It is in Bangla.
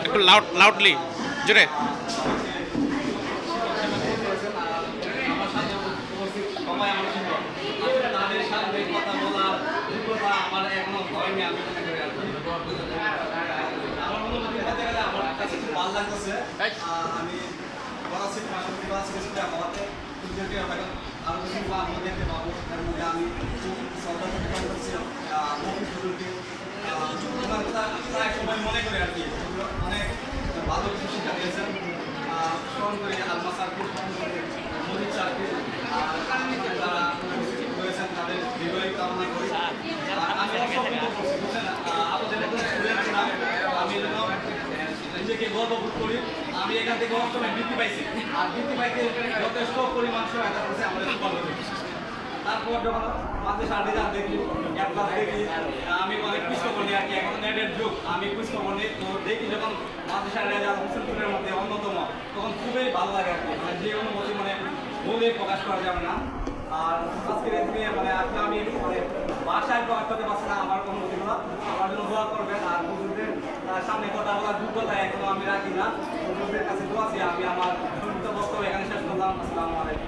একটু লাউড লাউডলি জোরে আমি করি আর কি। আমার অনুভূতি বলতে গেলে আমার কাছে খুব ভালো লাগতেছে আমি করাচ্ছি পাশাপাশি করাচ্ছি কিছুটা হওয়াতে খুঁজে হয়তো আরও কিছু আমি পাবো এর মধ্যে আমি কাজ করছি সময় মনে করি আর কি ভালো কিছু শিক্ষা স্মরণ করি আলমা করি মজিদ আমাদের যারা রয়েছেন তাদের বিজয়ী কামনা করি। আমি এখান থেকে অনেক বৃদ্ধি পাইছি। আর বৃদ্ধি পাইতে যথেষ্ট পরিমাণ সহায়তা করছে আমাদের তারপর যখন মাঝে সার রেজাল্ট দেখি এক ক্লাস দেখি আমি অনেক কুইজ খবর নিই আর কি এখন নেটের যুগ আমি কুইজ খবর নিই দেখি যখন মাঝে সার হোসেনপুরের মধ্যে অন্যতম। তখন খুবই ভালো লাগে আর কি। মানে যে অনুভূতি মানে বলে প্রকাশ করা যাবে না। আর আজকের দিনে মানে আজকে আমি মানে বাসায় প্রকাশ করতে পারছি না আমার অনুভূতিগুলো। আমার জন্য দোয়া করবেন আর আহ, সামনে কথা বলার যোগ্যতা এখনও আমি রাখি না। হুজুরদের কাছে দোয়া আমি আমার বক্তব্য এখানে শেষ করলাম। আসসালামু আলাইকুম।